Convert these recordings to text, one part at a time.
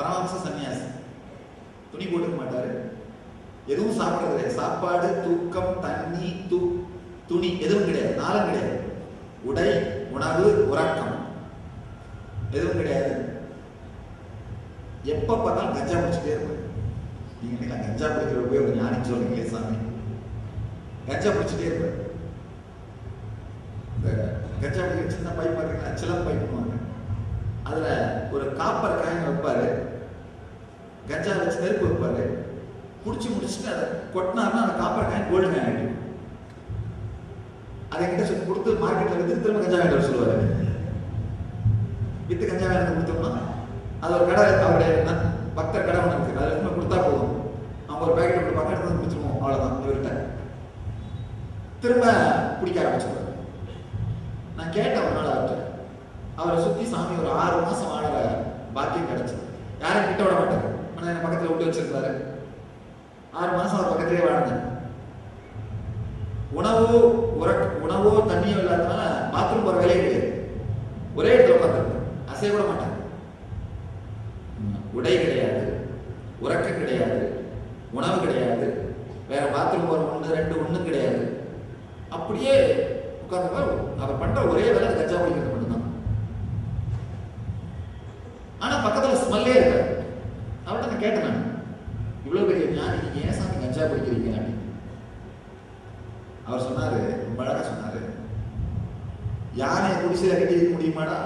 பரமஹம்ச சன்னியாசி துணி போட்டுக்க மாட்டாரு. எதுவும் சாப்பிடுறது கிடையாது. சாப்பாடு தூக்கம் தண்ணி தூ துணி எதுவும் கிடையாது. நாளம் கிடையாது. உடை உணவு உறக்கம். எதுவும் கிடையாது. எப்ப பார்த்தாலும் கஞ்சா குடிச்சுட்டே இருப்பாரு. நீங்க என்ன கஞ்சா குடிக்கிற போய் ஒரு ஞானி சொல்லுங்களே சாமி? கஞ்சா குடிச்சுட்டே இருப்பாரு. கஞ்சா குடிக்கிற சின்ன பைப் பார்த்தீங்கன்னா சிலம் பைப்புவாங்க அதுல ஒரு காப்பர் காயின் வைப்பாரு. கஞ்சா வச்சு நெருப்பு வைப்பாரு. குடிச்சு முடிச்சுட்டு அதை கொட்டினாருன்னா அந்த காப்பர் காயின் கோல்டு காயின் ஆகிடும் அதை என்கிட்ட சொல்லி கொடுத்து மார்க்கெட்ல வந்து திரும்ப கஞ்சா வேண்டாம் சொல்லுவாரு. வித்து கஞ்சா வேண்டாம் கொடுத்தோம்னா அது ஒரு கடை அவருடைய பக்தர் கடை ஒன்று இருக்கு. அதில் எடுத்து கொடுத்தா போதும். அவங்க ஒரு பேக்கெட் ஒரு பக்கம் எடுத்து குடிச்சிருவோம் அவ்வளோதான் இவர்கிட்ட. திரும்ப குடிக்க ஆரம்பிச்சிருவாரு. நான் கேட்டேன் ஒரு நாள் அவர்கிட்ட அவரை சுத்தி சாமி ஒரு ஆறு மாசம் வாழற பாக்கியம் கிடைச்சது. யாரும் கிட்ட விட மாட்டாரு. ஆனா என்ன பக்கத்துல விட்டு வச்சிருந்தாரு ஆறு மாசம் அவர் பக்கத்திலே வாழ்ந்தேன் உணவோ உர உணவோ தண்ணியோ இல்லாதனால பாத்ரூம் போற வேலையே கிடையாது ஒரே இடத்துல உட்காந்துருப்பேன் அசைய விட மாட்டாங்க உடை கிடையாது உறக்கம் கிடையாது உணவு கிடையாது வேற பாத்ரூம் போற ஒன்று ரெண்டு ஒண்ணும் கிடையாது. அப்படியே உட்காந்து அவர் பண்ற ஒரே வேலை கஜா கஞ்சா குடிக்கிறது மட்டும்தான் ஆனா பக்கத்துல ஸ்மெல்லே இருக்காது அவர்கிட்ட நான் கேட்டேன் நான் இவ்வளவு பெரிய ஞானி நீங்க ஏன் சாமி கஞ்சா குடிக்கிறீங்க அப்படின்னு அவர் சொன்னாரு ரொம்ப அழகா சொன்னாரு யானையை குடிசையில் கட்டி வைக்க முடியுமாடா?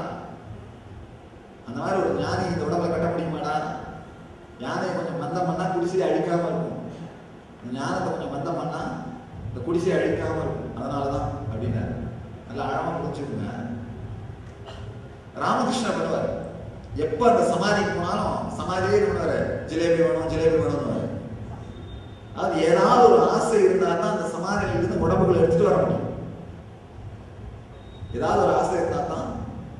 அந்த மாதிரி ஒரு ஞானி இந்த உடம்பை கட்ட முடியுமாடா? யானை கொஞ்சம் மந்தம் மண்ணா குடிசையை அழிக்காம இருக்கும். இந்த ஞானத்தை கொஞ்சம் மந்தம் மண்ணா இந்த குடிசையை அழிக்காம இருக்கும். அதனாலதான் அப்படின்னாரு. நல்லா ஆழமா புரிஞ்சுக்கோங்க. ராமகிருஷ்ணன் பண்ணுவார். எப்ப அந்த சமாதிக்கு போனாலும் சமாதியே பண்ணுவாரு. ஜிலேபி வேணும் ஜிலேபி வேணும் அது ஏதாவது ஒரு ஆசை இருந்தா தான் அந்த சமாதியில இருந்து உடம்புகளை எடுத்துட்டு வர முடியும் ஏதாவது ஒரு ஆசை இருந்தா தான்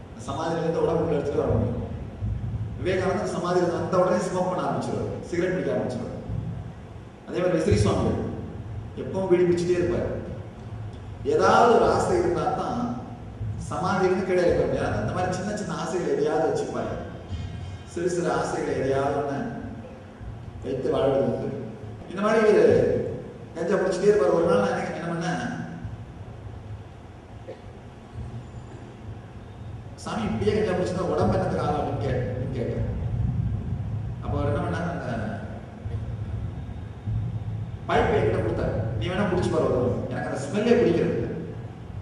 அந்த சமாதியில இருந்து உடம்புகளை எடுத்துட்டு வர முடியும் விவேகானந்தர் சமாதி அந்த உடனே ஸ்மோக் பண்ண ஆரம்பிச்சிருவார். சிகரெட் பிடிக்க ஆரம்பிச்சிருவார். அதே மாதிரி விசிறி சுவாமி எப்பவும் பீடி பிடிச்சிட்டே இருப்பார். ஏதாவது ஒரு ஆசை இருந்தால் தான் சமாதியிலிருந்து கிடையாது இருக்க அந்த மாதிரி சின்ன சின்ன ஆசைகள் எதையாவது வச்சுப்பாரு. சிறு சிறு ஆசைகள் எதையாவது வைத்து வாழ்வது உண்டு இந்த மாதிரி ஒரு கஞ்சா பிடிச்சிட்டே இருப்பார். ஒரு நாள் நான் என்ன பண்ணேன்? சாமி இப்படியே கஞ்சா பிடிச்சிருந்தா உடம்பு என்னத்துக்கு ஆகும் அப்படின்னு அப்படின்னு கேட்டேன். அப்போ என்ன பண்ணாங்க அந்த பைப் என்கிட்ட கொடுத்தாரு நீ வேணா பிடிச்சி பாரு எனக்கு அந்த ஸ்மெல்லே பிடிக்கிறது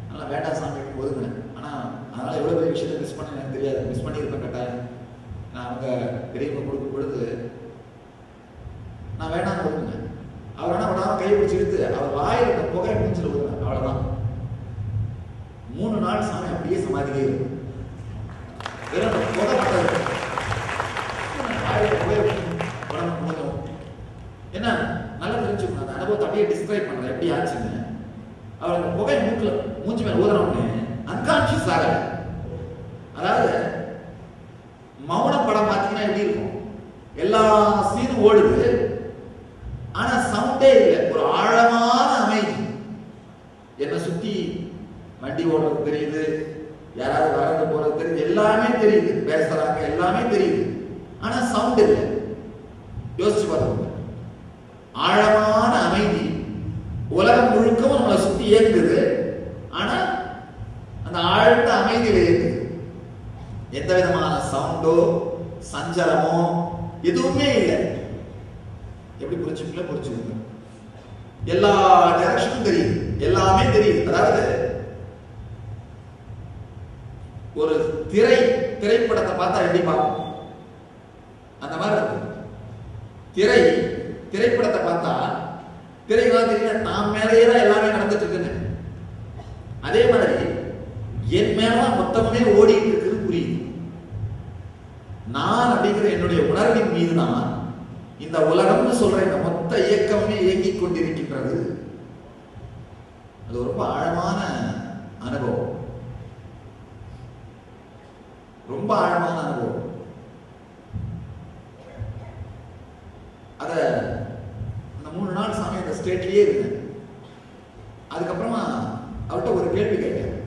நல்லா வேண்டாம் சாமி ஒதுங்கினேன் ஆனால் அதனால் எவ்வளோ பெரிய விஷயத்தை மிஸ் பண்ண எனக்கு தெரியாது மிஸ் பண்ணியிருப்பேன் கட்டாயம் நான் அவங்க பெரியவங்க கொடுக்கும் பொழுது நான் வேண்டாம் ஒதுங்கினேன் அவர் என்ன பண்ணாம கையை பிடிச்சி இழுத்து அவர் வாயில் புகை மூஞ்சில் ஒதுங்க அவ்வளோதான் மூணு நாள் சாமி அப்படியே சமாதிக்கே இருக்கும் வெறும் அந்த புகை மட்டும் இருக்கும். வாயில புகை உடம்பு போதும் என்ன? நல்லா தெரிஞ்சுக்கணும் அந்த அனுபவத்தை அப்படியே டிஸ்கிரைப் பண்றேன் எப்படி ஆச்சுன்னு. அவர் அந்த புகை மூக்கில் மூஞ்சி மேல ஊதுறோம்னு அன்கான்சியஸ் ஆகல. அதாவது மௌன படம் பார்த்தீங்கன்னா எப்படி இருக்கும்? எல்லா சீனும் ஓடுது. ஆனா சவுண்டே இல்லை. ஒரு ஆழமான அமைதி. என்னை சுத்தி வண்டி ஓடுறது தெரியுது. யாராவது வளர்ந்து போறது தெரியுது. எல்லாமே தெரியுது. பேசுறாங்க. எல்லாமே தெரியுது. ஆனா சவுண்ட் இல்லை. யோசிச்சு பாருங்க. ஆழமான அமைதி. உலகம் முழுக்கவும் நம்மளை சுத்தி இயங்குது ஆனா அந்த ஆழ்ந்த அமைதியில இயங்குது எந்த விதமான சவுண்டோ சஞ்சலமோ எதுவுமே இல்லை. எப்படி புரிச்சுக்கல புரிச்சுக்கோங்க எல்லா டைரக்ஷனும் தெரியும் எல்லாமே தெரியும் அதாவது ஒரு திரை திரைப்படத்தை பார்த்தா எப்படி பார்க்கும்? அந்த மாதிரி திரை திரைப்படத்தை பார்த்தா திரை மாதிரி நான் மேலேயே தான் எல்லாமே நடந்துட்டு இருக்குன்னு அதே மாதிரி என் மேலதான் மொத்தமே ஓடிட்டு இருக்குது புரியுது. நான் அப்படிங்கிற என்னுடைய உணர்வின் மீது தான் இந்த உலகம்னு சொல்ற இந்த மொத்த இயக்கமே இயங்கிக் கொண்டிருக்கின்றது. அது ரொம்ப ஆழமான அனுபவம். ரொம்ப ஆழமான அனுபவம் அத அந்த மூணு நாள் சாமி அந்த இல்லை அதுக்கப்புறமா அவர்கிட்ட ஒரு கேள்வி கேட்டேன்.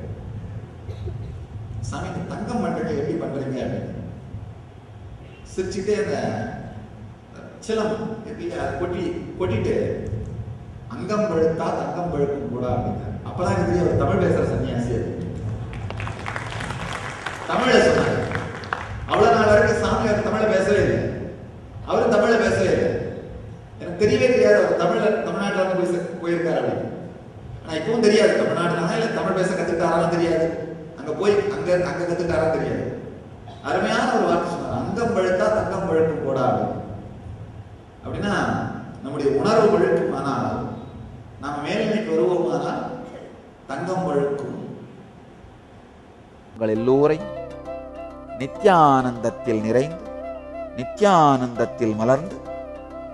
சாமி இந்த தங்கம் பண்றீங்க எப்படி பண்றீங்க? அப்படின்னு. சிரிச்சுட்டே அந்த சிலம் எப்படி அதை கொட்டி கொட்டிட்டு அங்கம் பழுத்தா தங்கம் பழுக்கும் கூட அப்படின்னு அப்பதான் எனக்கு தெரியும் அவர் தமிழ் பேசுற சன்னியாசி அது. தமிழ சொன்னார். அவ்வளவு நாள் வரைக்கும் சாமி அவர் தமிழ பேசவே இல்லை. அவரும் தமிழ் தெரியவே தெரியாது அவர் தமிழ்ல தமிழ்நாட்டில் இருந்து போய் போயிருக்காரு. அப்படின்னு ஆனா இப்பவும் தெரியாது. தமிழ்நாடுனா இல்லை தமிழ் பேச கற்றுக்கிட்டாராலும் தெரியாது. அங்க போய் அங்க அங்க கத்துக்கிட்டாரான்னு தெரியாது. அருமையான ஒரு வார்த்தை சொன்னார். அங்கம் பழுத்தா தங்கம் பழுக்கும் போடா அப்படின்னா நம்முடைய உணர்வு பழுக்குமானால் நாம் மேல்நிலைக்கு வருவோமானால் தங்கம் பழுக்கும். உங்கள் எல்லோரையும் நித்யானந்தத்தில் நிறைந்து நித்யானந்தத்தில் மலர்ந்து